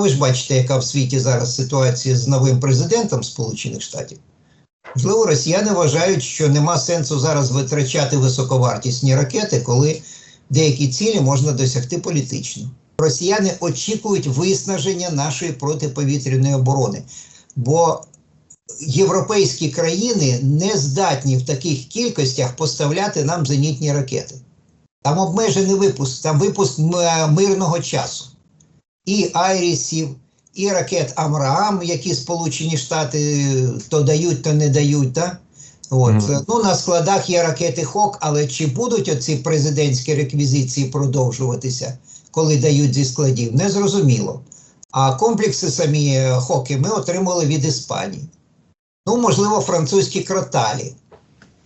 Ви ж бачите, яка в світі зараз ситуація з новим президентом Сполучених Штатів. Можливо, росіяни вважають, що нема сенсу зараз витрачати високовартісні ракети, коли деякі цілі можна досягти політично. Росіяни очікують виснаження нашої протиповітряної оборони, бо європейські країни не здатні в таких кількостях поставляти нам зенітні ракети. Там обмежений випуск, там випуск мирного часу. І Айрісів, і ракет Амраам, які Сполучені Штати то дають, то не дають. Да? От. Мгм. Ну, на складах є ракети Хок, але чи будуть оці президентські реквізиції продовжуватися, коли дають зі складів, не зрозуміло. А комплекси самі е, Хоки ми отримали від Іспанії. Ну, можливо, французькі кроталі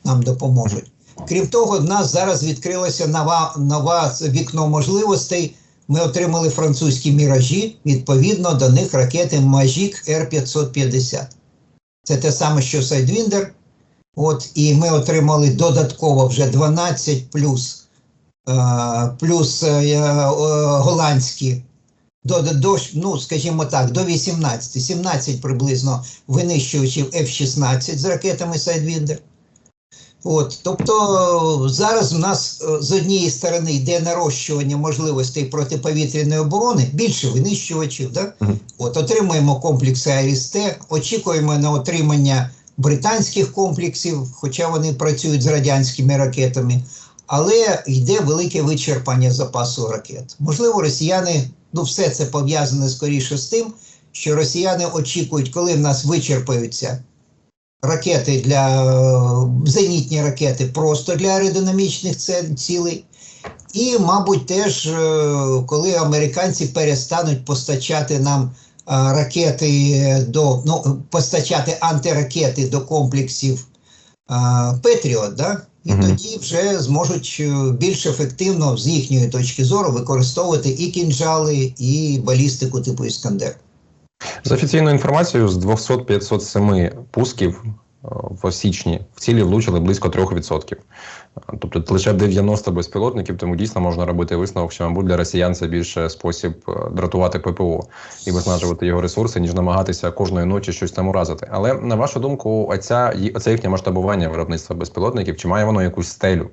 нам допоможуть. Крім того, в нас зараз відкрилося нова, нова вікно можливостей. Ми отримали французькі міражі, відповідно до них ракети Magic Р-550. Це те саме, що Sidewinder. От, і ми отримали додатково вже 12 плюс, е, плюс е, е, голландські, до, до, ну, скажімо так, до 18, 17 приблизно винищувачів F-16 з ракетами Sidewinder. От, тобто зараз у нас е, з однієї сторони йде нарощування можливостей протиповітряної оборони, більше винищувачів. Да? От, отримуємо комплекси АРСТ, очікуємо на отримання британських комплексів, хоча вони працюють з радянськими ракетами, але йде велике вичерпання запасу ракет. Можливо, росіяни, ну все це пов'язане скоріше з тим, що росіяни очікують, коли в нас вичерпаються ракети для е, зенітні ракети просто для аеродинамічних цілей. І, мабуть, теж е, коли американці перестануть постачати нам е, ракети до ну, постачати антиракети до комплексів Петріот, да? і Мгм. тоді вже зможуть більш ефективно з їхньої точки зору використовувати і кінжали, і балістику типу Іскандер. За офіційною інформацією, з 200-507 пусків е, в січні в цілі влучили близько 3%. Е, Тобто лише 90 безпілотників, тому дійсно можна робити висновок, що, мабуть, для росіян це більше спосіб е, дратувати ППО і виснажувати його ресурси, ніж намагатися кожної ночі щось там уразити. Але на вашу думку, оця, оце їхнє масштабування виробництва безпілотників, чи має воно якусь стелю?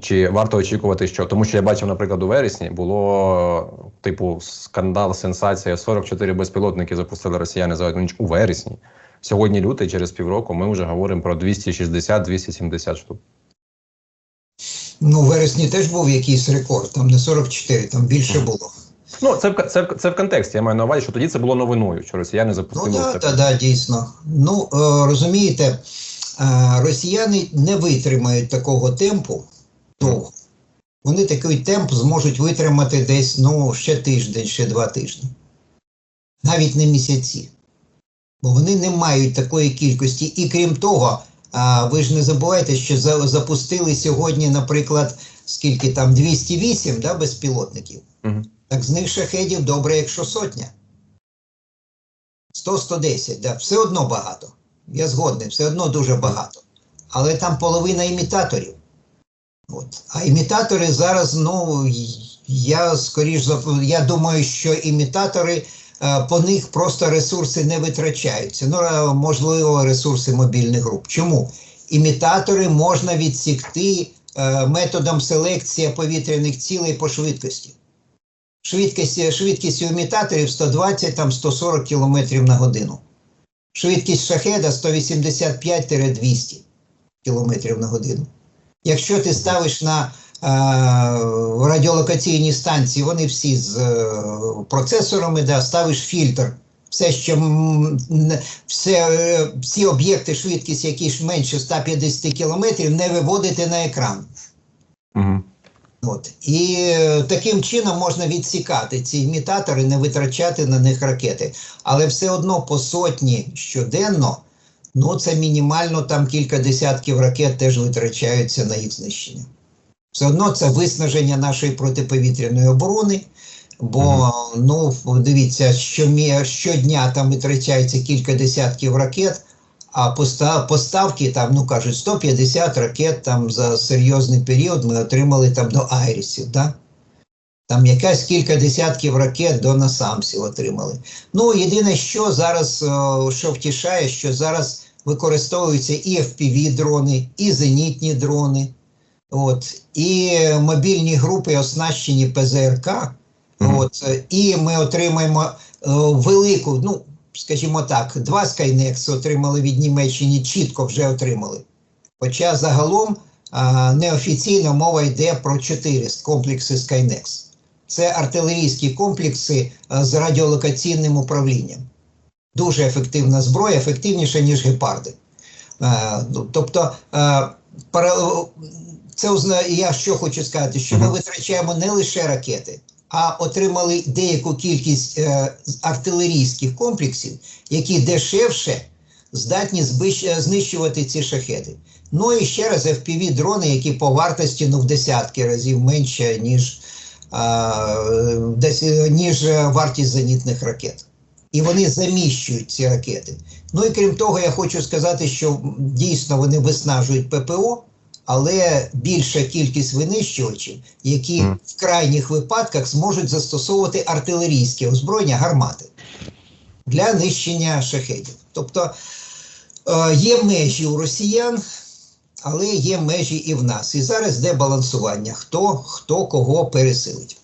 Чи варто очікувати, що тому, що я бачив, наприклад, у вересні було типу скандал, сенсація. 44 безпілотники запустили росіяни за одну ніч у вересні. Сьогодні лютий, через півроку, ми вже говоримо про 260-270 штук. Ну, в вересні теж був якийсь рекорд, там не 44, там більше було. Ну це в це, це в контексті. Я маю на увазі, що тоді це було новиною, що росіяни Ну запустили да, це. да, да, дійсно. Ну е, розумієте, е, росіяни не витримають такого темпу довго. Вони такий темп зможуть витримати десь ну, ще тиждень, ще два тижні. Навіть не місяці. Бо вони не мають такої кількості. І крім того, а, ви ж не забувайте, що за, запустили сьогодні, наприклад, скільки там 208 да, безпілотників. Мгм. Так з них шахедів добре, якщо сотня. 100-110, да, все одно багато. Я згодний, все одно дуже багато. Але там половина імітаторів. От. А імітатори зараз, ну, я скоріш за я думаю, що імітатори е, по них просто ресурси не витрачаються. Ну, можливо, ресурси мобільних груп. Чому? Імітатори можна відсікти е, методом селекції повітряних цілей по швидкості. Швидкість, швидкість імітаторів 120 там 140 км на годину. Швидкість шахеда 185-200 км на годину. Якщо ти ставиш на е, радіолокаційні станції, вони всі з е, процесорами, да, ставиш фільтр. Все, що все, е, всі об'єкти швидкість, які ж менше 150 км, не виводити на екран. Мгм. От. І е, таким чином можна відсікати ці імітатори, не витрачати на них ракети. Але все одно по сотні щоденно, ну це мінімально там кілька десятків ракет теж витрачаються на їх знищення. Все одно це виснаження нашої протиповітряної оборони. Бо ну дивіться, щомі- щодня там витрачається кілька десятків ракет, а поставки там, ну кажуть, 150 ракет там за серйозний період ми отримали там до Айрісів. Да? Там якась кілька десятків ракет до Насамсів отримали. Ну, єдине, що зараз, е, що втішає, що зараз використовуються і FPV-дрони, і зенітні дрони, от, і мобільні групи, оснащені ПЗРК. Мгм. От, е, і ми отримаємо е, велику, ну, скажімо так, два Skynex отримали від Німеччини, чітко вже отримали. Хоча загалом а, неофіційно мова йде про чотири комплекси Skynex. Це артилерійські комплекси з радіолокаційним управлінням. Дуже ефективна зброя, ефективніша, ніж гепарди. Е, ну, тобто, е, це я що хочу сказати, що ми витрачаємо не лише ракети, а отримали деяку кількість е, артилерійських комплексів, які дешевше здатні знищувати ці шахеди. Ну і ще раз FPV-дрони, які по вартості ну, в десятки разів менше, ніж, ніж вартість зенітних ракет. І вони заміщують ці ракети. Ну і крім того, я хочу сказати, що дійсно вони виснажують ППО, але більша кількість винищувачів, які в крайніх випадках зможуть застосовувати артилерійське озброєння гармати для нищення шахедів. Тобто е, є межі у росіян, але є межі і в нас. І зараз де балансування, хто, хто кого пересилить.